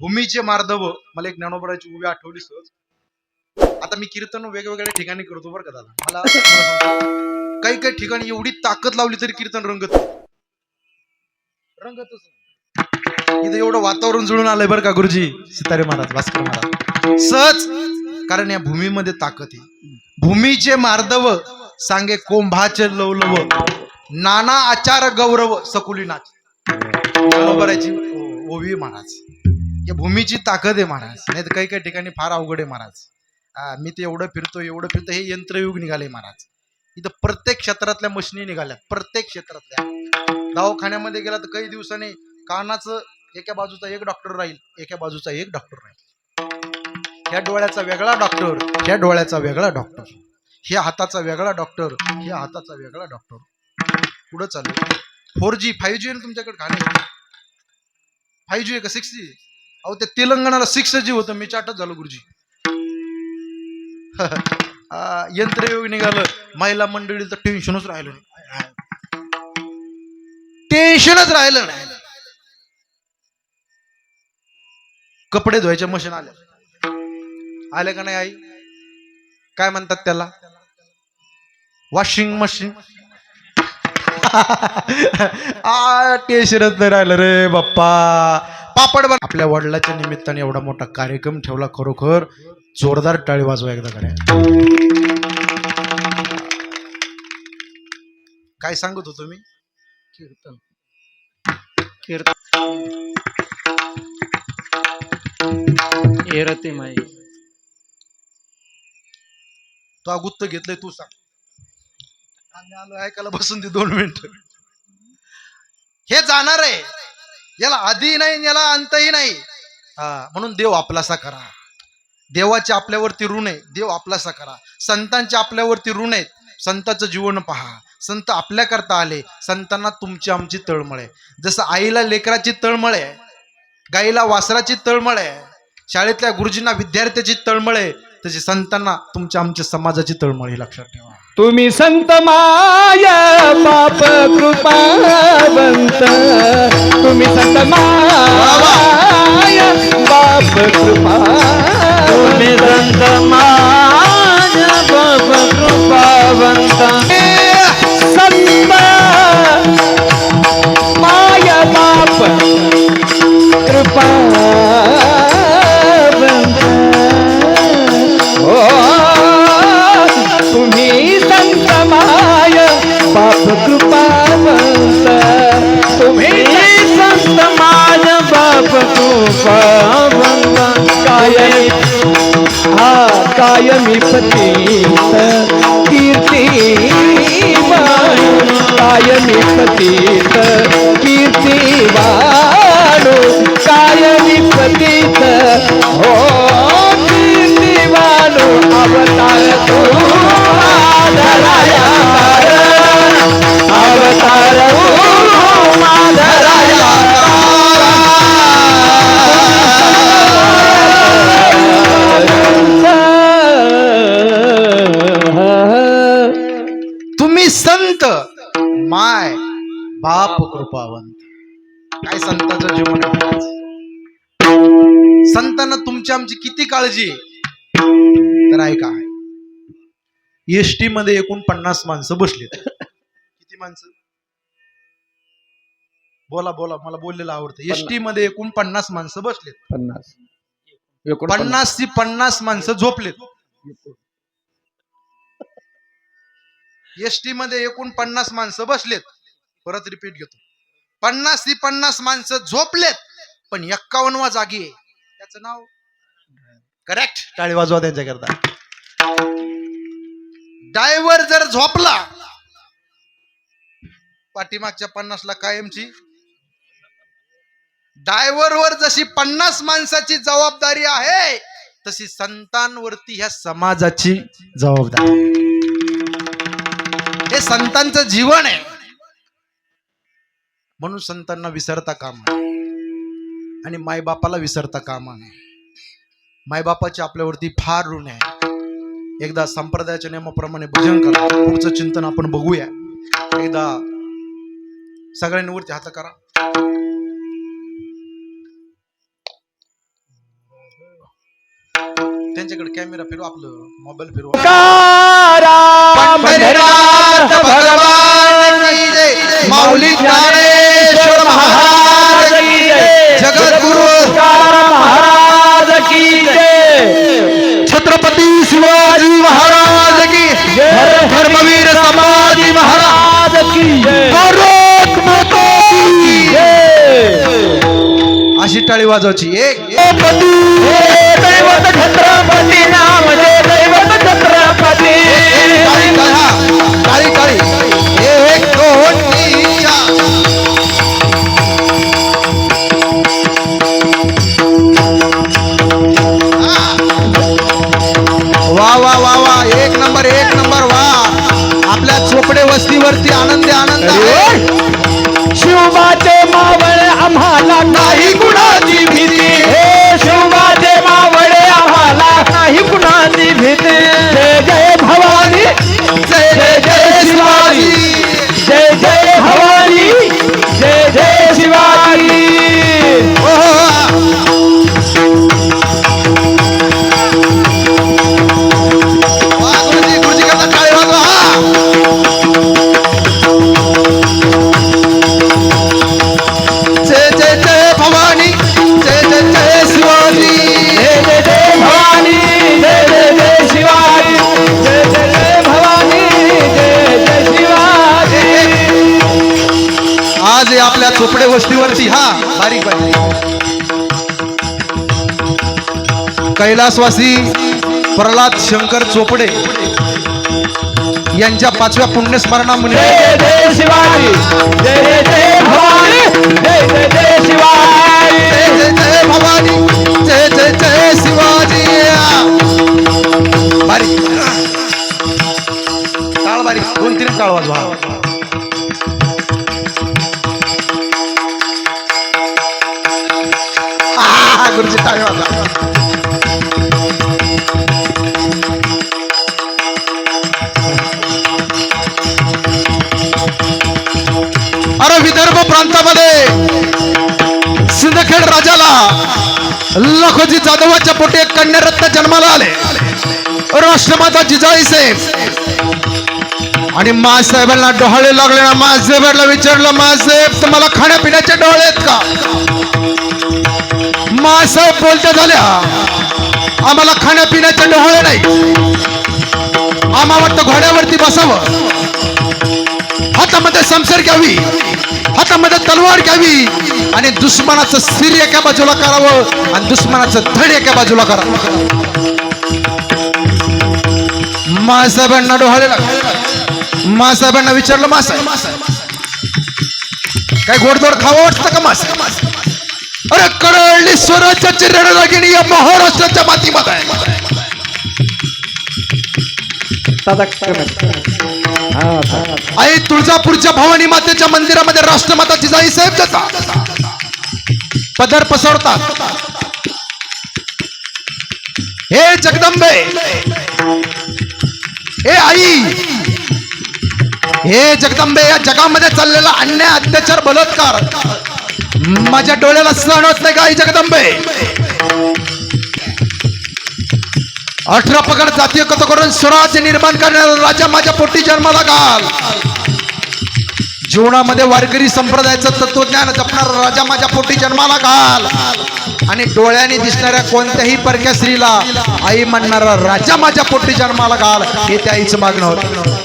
भूमीचे मार्दव मला एक ज्ञानोबराची उभी आठवली सहज. आता मी कीर्तन वेगवेगळ्या ठिकाणी करतो बरं का दादा. मला काही काही ठिकाणी एवढी ताकद लावली तरी कीर्तन रंगत रंगतच इथे इथं एवढं वातावरण जुळून आलंय बरं का गुरुजी? सितारे महाराज भास्कर महाराज. सहज कारण या भूमीमध्ये ताकद आहे. भूमीचे मार्दव सांगे कोंभाचे लवलव. नाना आचार गौरव सकुली नाच बरोबराची ओवी महाराज. या भूमीची ताकद आहे महाराज. नाही तर काही काही ठिकाणी फार अवघड आहे महाराज. हा, मी ते एवढं फिरतो एवढं फिरतो हे यंत्रयुग निघाले महाराज. इथं प्रत्येक क्षेत्रातल्या मशिनी निघाल्या प्रत्येक क्षेत्रातल्या. दवाखान्यामध्ये गेला तर काही दिवसांनी कानाचं एका बाजूचा एक डॉक्टर राहील एका बाजूचा एक डॉक्टर राहील. ह्या डोळ्याचा वेगळा डॉक्टर ह्या डोळ्याचा वेगळा डॉक्टर ह्या हाताचा वेगळा डॉक्टर ह्या हाताचा वेगळा डॉक्टर पुढं चालू. फोर जी फाईव्ह जी तुमच्याकडे खाणे फाईव्ह जी आहे का सिक्स जी अहो ते तेलंगणाला सिक्स जी होतं मी चाटत झालो गुरुजी. यंत्रयोग निघालं. महिला मंडळीचं टेन्शनच राहिलं नाही. टेन्शनच राहिलं नाही. कपडे धुवायच्या मशीन आल्या. आल्या का नाही आई? काय म्हणतात त्याला? वॉशिंग मशीन आ टेन्शनच नाही राहिलं रे बाप्पा. पापड बन आपल्या वडिलाच्या निमित्ताने एवढा मोठा कार्यक्रम ठेवला खरोखर. जोरदार टाळी वाजवा एकदा करा काय सांगत होतो मी? कीर्तन. एरते माई तो गुत्त घेतलंय तू सांग. आम्ही आलो ऐकायला बसून दे दोन मिनिट. हे जाणार आहे. याला आधी नाही याला अंतही नाही. हा म्हणून देव आपलासा करा. देवाचे आपल्यावरती ऋण आहे. देव आपलासा करा. संतांचे आपल्यावरती ऋण आहेत. संताचं जीवन पहा. संत आपल्याकरता आले. संतांना तुमची आमची तळमळ आहे. जसं आईला लेकराची तळमळ आहे गाईला वासराची तळमळ आहे शाळेतल्या गुरुजींना विद्यार्थ्याची तळमळ आहे तशी संतांना तुमच्या आमच्या समाजाची तळमळ ही लक्षात ठेवा. तुम्ही संत माया पाप कृपावंत. तुम्ही संत माया बाप कृपा बाप कृपावंत. काय संताचं जीवन? संतांना तुमची आमची किती काळजी आहे? तर ऐका. एसटी मध्ये एकूण पन्नास माणसं बसलीत. किती माणसं? बोला बोला. मला बोललेलं आवडतं. एसटी मध्ये एकूण पन्नास माणसं बसलेत. पन्नास. पन्नास. ती पन्नास माणसं झोपलेत. एसटी मध्ये एकूण पन्नास माणसं बसलेत. परत रिपीट घेतो. पन्नास ती पन्नास माणसं झोपलेत पण एक्कावन्नवा जागी आहे. त्याचं नाव? करेक्ट टाळी वाजवा त्यांच्याकरता. ड्रायव्हर जर झोपला पाठीमागच्या पन्नासला कायमची? ड्रायव्हर वर जशी पन्नास माणसाची जबाबदारी आहे तशी संतांवरती ह्या समाजाची जबाबदारी. हे संतांचं जीवन आहे. म्हणून संतांना विसरता कामा. आणि मायबापाला विसरता कामा नये. मायबापाची आपल्यावरती फार ऋण आहे. एकदा संप्रदायाच्या नियमाप्रमाणे भजन करा. पुढचं चिंतन आपण बघूया. एकदा सगळ्यांनी वरती हात करा. त्यांच्याकडे कॅमेरा फिरवा आपलं मोबाईल फिरवा. अशी टाळी वाजवायची. एक आपल्या चोपडे वस्तीवरती हा बारीक बारीक. कैलासवासी प्रल्हाद शंकर चोपडे यांच्या पाचव्या पुण्यस्मरणामुळे. जय जय जय शिवाजी. बारीक. टाळ बारीक. दोन तीन टाळ वाजवा. आ, गुरुजी टाळी वाजा अरे विदर्भ प्रांतामध्ये सिंदखेड राजाला लखोजी जाधवाच्या पोटी एक कन्यारत्न जन्माला आले. राष्ट्रमाता जिजाई साहेब. आणि मासाहेबांना डोहाळे लागले ना मासाहेबांना विचारलं मासाहेब तुम्हाला खाण्यापिण्याचे डोळे आहेत का? साहेब बोलत्या झाल्या. आम्हाला खाण्यापिण्याच्या डोहाळे नाही. आम्हाला वाटतं घोड्यावरती बसावं. हातामध्ये समसर घ्यावी. हातामध्ये तलवार घ्यावी. आणि दुश्मनाचं सिर एका बाजूला करावं आणि दुश्मनाचं धड एका बाजूला करावं. मासाहेबांना डोहाळे लागले. मासाहेबांना विचारलं मासाहेब काय गोडधोड खावं वाटतं का मासा अरे कळली स्वराज्याची रणरागिणी या महाराष्ट्राच्या मातीमध्ये. आई तुळजापूरच्या भवानी मातेच्या मंदिरामध्ये राष्ट्रमाता जिजाई साहेब जातात पदर पसरतात हे जगदंबे. हे आई. हे जगदंबे या जगामध्ये चाललेला अन्याय अत्याचार बलात्कार. माझ्या डोळ्याला स्नान होत नाही का आई जगदंबे. अठरा पगड जातीय कथ करून स्वराज निर्माण करणारा राजा माझ्या पोटी जन्माला घाल. जीवनामध्ये वारकरी संप्रदायाचं तत्वज्ञान जपणारा राजा माझ्या पोटी जन्माला घाल. आणि डोळ्याने दिसणाऱ्या कोणत्याही परक्या स्त्रीला आई म्हणणारा राजा माझ्या पोटी जन्माला घाल हे त्या आईचं मागणं होतं.